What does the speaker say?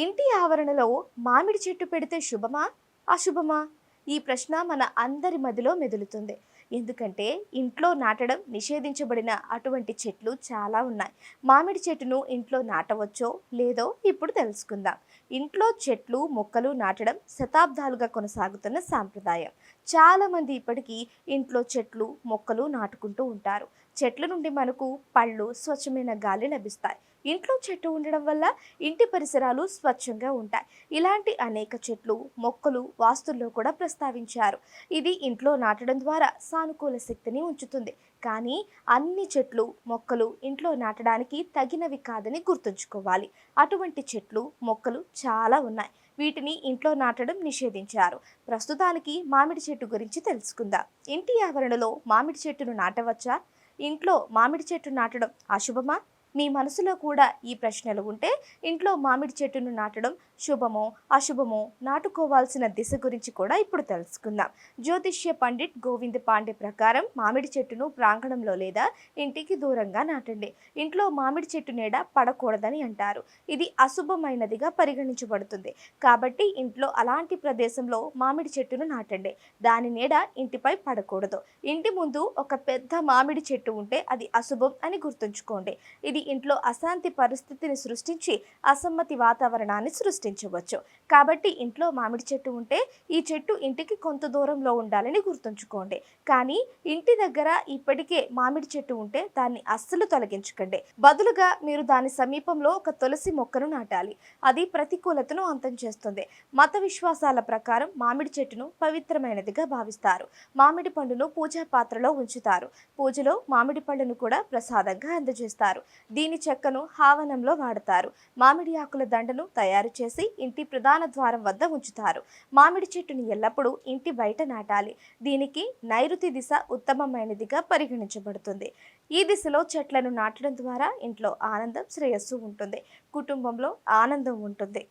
ఇంటి ఆవరణలో మామిడి చెట్టు పెడితే శుభమా? అశుభమా? ఈ ప్రశ్న మన అందరి మదిలో మెదులుతుంది. ఎందుకంటే ఇంట్లో నాటడం నిషేధించబడిన అటువంటి చెట్లు చాలా ఉన్నాయి. మామిడి చెట్టును ఇంట్లో నాటవచ్చో లేదో ఇప్పుడు తెలుసుకుందాం. ఇంట్లో చెట్లు మొక్కలు నాటడం శతాబ్దాలుగా కొనసాగుతున్న సాంప్రదాయం. చాలామంది ఇప్పటికీ ఇంట్లో చెట్లు మొక్కలు నాటుకుంటూ ఉంటారు. చెట్ల నుండి మనకు పళ్ళు స్వచ్ఛమైన గాలి లభిస్తాయి. ఇంట్లో చెట్టు ఉండడం వల్ల ఇంటి పరిసరాలు స్వచ్ఛంగా ఉంటాయి. ఇలాంటి అనేక చెట్లు మొక్కలు వాస్తుల్లో కూడా ప్రస్తావించారు. ఇది ఇంట్లో నాటడం ద్వారా సానుకూల శక్తిని ఉంచుతుంది. కానీ అన్ని చెట్లు మొక్కలు ఇంట్లో నాటడానికి తగినవి కాదని గుర్తుంచుకోవాలి. అటువంటి చెట్లు మొక్కలు చాలా ఉన్నాయి. వీటిని ఇంట్లో నాటడం నిషేధించారు. ప్రస్తుతానికి మామిడి చెట్టు గురించి తెలుసుకుందాం. ఇంటి ఆవరణలో మామిడి చెట్టును నాటవచ్చా? ఇంట్లో మామిడి చెట్టు నాటడం అశుభమా? మీ మనసులో కూడా ఈ ప్రశ్నలు ఉంటే ఇంట్లో మామిడి చెట్టును నాటడం శుభమో అశుభమో నాటుకోవాల్సిన దిశ గురించి కూడా ఇప్పుడు తెలుసుకుందాం. జ్యోతిష్య పండిట్ గోవింద్ పాండే ప్రకారం మామిడి చెట్టును ప్రాంగణంలో లేదా ఇంటికి దూరంగా నాటండి. ఇంట్లో మామిడి చెట్టు నీడ పడకూడదని అంటారు. ఇది అశుభమైనదిగా పరిగణించబడుతుంది. కాబట్టి ఇంట్లో అలాంటి ప్రదేశంలో మామిడి చెట్టును నాటండి. దాని నీడ ఇంటిపై పడకూడదు. ఇంటి ముందు ఒక పెద్ద మామిడి చెట్టు ఉంటే అది అశుభం అని గుర్తుంచుకోండి. ఇది ఇంట్లో అశాంతి పరిస్థితిని సృష్టించి అసమ్మతి వాతావరణాన్ని సృష్టించవచ్చు. కాబట్టి ఇంట్లో మామిడి చెట్టు ఉంటే ఈ చెట్టు ఇంటికి కొంత దూరంలో ఉండాలని గుర్తుంచుకోండి. కానీ ఇంటి దగ్గర ఇప్పటికే మామిడి చెట్టు ఉంటే దాన్ని అస్సలు తొలగించకండి. బదులుగా మీరు దాని సమీపంలో ఒక తులసి మొక్కను నాటాలి. అది ప్రతికూలతను అంతం చేస్తుంది. మత విశ్వాసాల ప్రకారం మామిడి చెట్టును పవిత్రమైనదిగా భావిస్తారు. మామిడి పండును పూజా పాత్రలో ఉంచుతారు. పూజలో మామిడి పళ్ళను కూడా ప్రసాదంగా అందజేస్తారు. దీని చెక్కను హావనంలో వాడతారు. మామిడి ఆకుల దండను తయారు చేసి ఇంటి ప్రధాన ద్వారం వద్ద ఉంచుతారు. మామిడి చెట్టుని ఎల్లప్పుడూ ఇంటి బయట నాటాలి. దీనికి నైరుతి దిశ ఉత్తమమైనదిగా పరిగణించబడుతుంది. ఈ దిశలో చెట్లను నాటడం ద్వారా ఇంట్లో ఆనందం శ్రేయస్సు ఉంటుంది. కుటుంబంలో ఆనందం ఉంటుంది.